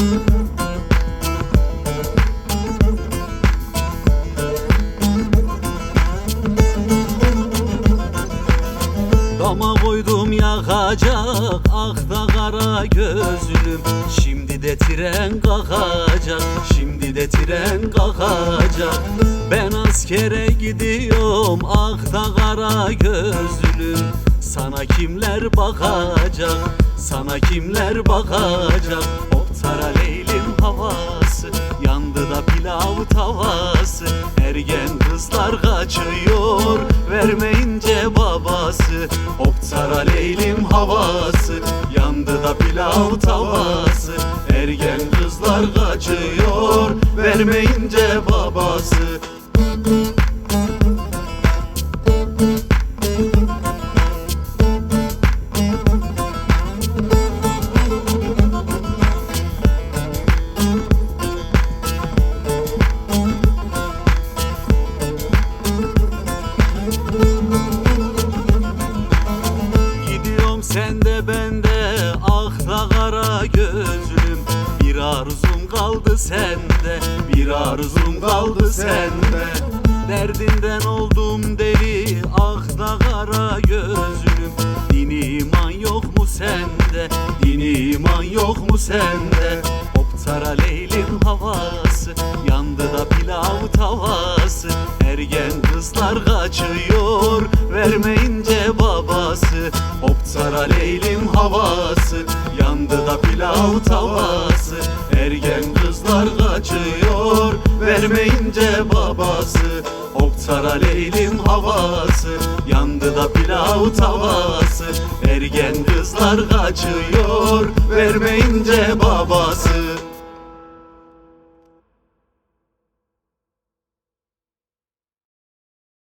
Dama koydum yakacak ah da kara gözlüm. Şimdi de tren kalkacak şimdi de tren kalkacak. Ben askere gidiyorum ah da kara gözlüm. Sana kimler bakacak sana kimler bakacak? Kızlar kaçıyor Vermeyince babası. Hop tara leylim havası Yandı da pilav tavası. Ergen kızlar kaçıyor Vermeyince babası. Gidiyorum Bir arzum kaldı sende bir arzum kaldı sende. Derdinden oldum deli ah da kara gözlüm Din iman yok mu sende? Din iman yok mu sende? Hop tara leylim havası yandı da pilav tavası. Ergen kızlar kaçıyor vermeyince babası. Hop tara leylim havası yandı da pilav tavası. Ergen kızlar kaçıyor vermeyince babası. Hop tara leylim havası yandı da pilav tavası. Ergen kızlar kaçıyor vermeyince babası